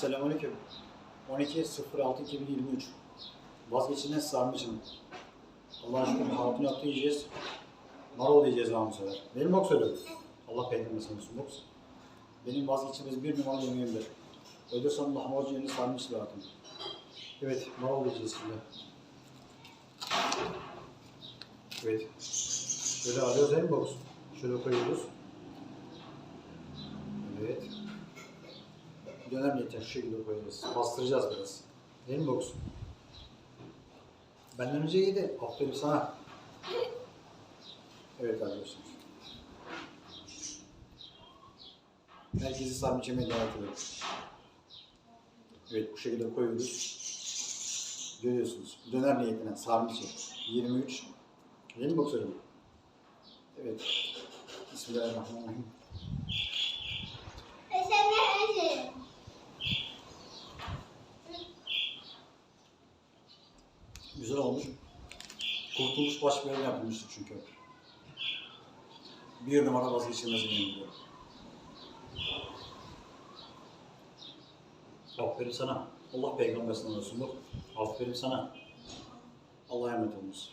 Selamünaleyküm. 12.06.2023 Vazgeçilmez sarmışım. Allah'a şükür hatun yaptı yiyeceğiz. Marul yiyeceğiz ama bu sefer. Benim bok söylüyorum. Allah peygamber sana olsun bok. Benim vazgeçilmez bir numaralı yemeğimdir. Ölürsem lahmacun yerini sarmıştır hatun. Evet, marul yiyeceğiz şimdi. Evet. Şöyle arıyoruz değil mi boks? Şöyle koyuyoruz. Evet. Dönem yeter şu şekilde koyacağız. Bastıracağız biraz. Değil mi boks? Benden önce yedi. Aferin sana. Evet arkadaşlar. Herkesi sarmış yemeğe davet ediyorum. Evet bu şekilde koyuyoruz. Görüyorsunuz. Döner niyetine sarmış et. 23. Değil mi boksörüm? Evet. Bismillahirrahmanirrahim. Güzel olmuş. Kurtuluş baş bölüm yapılmıştır çünkü. Bir numara vazgeçilmez yemin ediyorum. Aferin sana. Allah peygamber sana olsun. Aferin sana. Allah'a emanet olunuz.